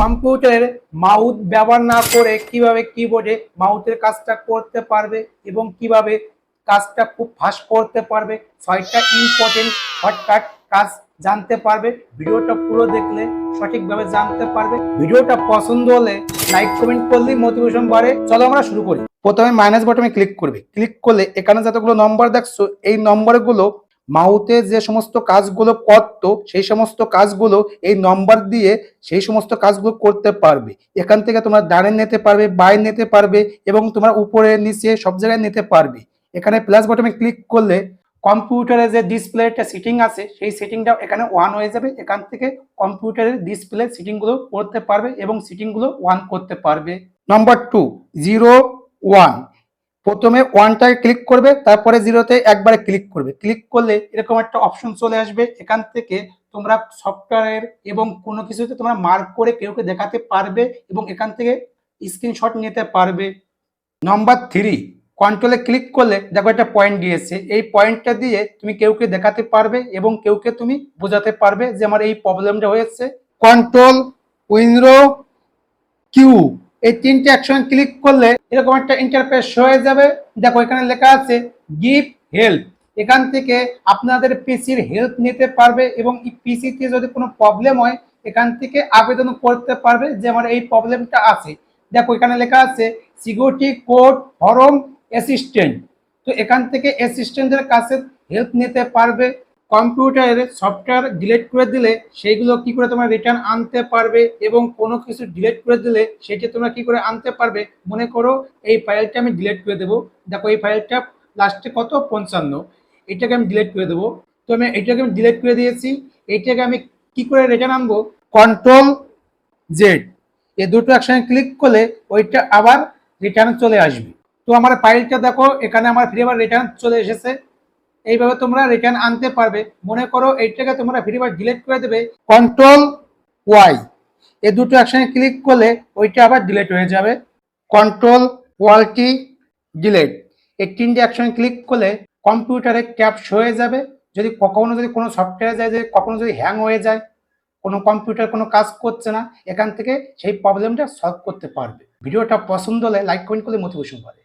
কম্পিউটারের মাউথ ব্যবহার না করে কীভাবে কিবোর্ডে মাউথের কাজটা করতে পারবে এবং কীভাবে কাজটা খুব ফাস্ট করতে পারবে, ছয়টা ইম্পর্টেন্ট শর্টকাট কাজ জানতে পারবে। ভিডিওটা পুরো দেখলে সঠিকভাবে জানতে পারবে। ভিডিওটা পছন্দ হলে লাইক কমেন্ট করলেই মোটিভেশন বাড়ে। চলো আমরা শুরু করি। প্রথমে মাইনাস বটমে ক্লিক করবে। ক্লিক করলে এখানে যতগুলো নম্বর দেখছ, এই নম্বরগুলো মাউথে যে সমস্ত কাজগুলো করতো, সেই সমস্ত কাজগুলো এই নম্বর দিয়ে সেই সমস্ত কাজগুলো করতে পারবে। এখান থেকে তোমরা ডানে নিতে পারবে বাই নিতে পারবে এবং তোমার উপরে, নিচে সব জায়গায় নিতে পারবে। এখানে প্লাস বটমে ক্লিক করলে কম্পিউটারে যে ডিসপ্লেটা সেটিং আছে, সেই সেটিংটাও এখানে ওয়ান হয়ে যাবে। এখান থেকে কম্পিউটারের ডিসপ্লে সেটিংগুলো করতে পারবে এবং সেটিংগুলো ওয়ান করতে পারবে। নাম্বার টু জিরো ওয়ান প্রথমে ওয়ানটায় ক্লিক করবে, তারপরে জিরোতে একবারে ক্লিক করবে। ক্লিক করলে এরকম একটা অপশন চলে আসবে, এখান থেকে তোমরা সফটওয়্যারের এবং কোনো কিছুতে তোমরা মার্ক করে কেউকে দেখাতে পারবে এবং এখান থেকে স্ক্রিনশট নিতে পারবে। নাম্বার থ্রি কন্ট্রোলে ক্লিক করলে দেখো একটা পয়েন্ট দিয়েছে। এই পয়েন্টটা দিয়ে তুমি কেউকে দেখাতে পারবে এবং কেউকে তুমি বোঝাতে পারবে যে আমার এই প্রবলেমটা হয়েছে। কন্ট্রোল উইন্ডো কিউ এই তিনটে অ্যাকশন ক্লিক করলে এরকম একটা ইন্টারফেস হয়ে যাবে। দেখো, এখানে লেখা আছে গিভ হেল্প এখান থেকে আপনাদের পিসির হেল্প নিতে পারবে এবং পিসিতে যদি কোনো প্রবলেম হয়, এখান থেকে আবেদন করতে পারবে যে আমার এই প্রবলেমটা আছে। দেখো, এখানে লেখা আছে সিকিউরিটি কোড ফরম অ্যাসিস্ট্যান্ট তো এখান থেকে অ্যাসিস্ট্যান্টের কাছে হেল্প নিতে পারবে। কম্পিউটারের সফটওয়্যার ডিলিট করে দিলে সেইগুলো কি করে তোমরা রিটার্ন আনতে পারবে এবং কোনো কিছু ডিলিট করে দিলে সেটি তোমরা কি করে আনতে পারবে? মনে করো এই ফাইলটা আমি ডিলিট করে দেবো। দেখো এই ফাইলটা লাস্টে কত? পঞ্চান্ন। এটাকে আমি ডিলিট করে দেবো। তো আমি এটাকে আমি ডিলিট করে দিয়েছি। এইটাকে আমি কি করে রিটার্ন আনব? কন্ট্রোল জেড এ দুটো একসঙ্গে ক্লিক করলে ওইটা আবার রিটার্ন চলে আসবে। তো আমার ফাইলটা দেখো, এখানে আমার ফ্রি আবার রিটার্ন চলে এসেছে। এইভাবে তোমরা রিটার্ন আনতে পারবে। মনে করো এইটাকে তোমরা আবার ডিলিট করে দেবে। কন্ট্রোল ওয়াই এই দুটো একসঙ্গে ক্লিক করলে ওইটা আবার ডিলেট হয়ে যাবে। কন্ট্রোল ওয়ালটি ডিলেট এই তিনটে একসঙ্গে ক্লিক করলে কম্পিউটারে ক্যাপস হয়ে যাবে। যদি কখনো যদি কোনো সফটওয়্যার যায় যে কখনো যদি হ্যাং হয়ে যায়, কোনো কম্পিউটার কোনো কাজ করছে না, এখান থেকে সেই প্রবলেমটা সলভ করতে পারবে। ভিডিওটা পছন্দ হলে লাইক কমেন্ট করলে মোটিভেশন করে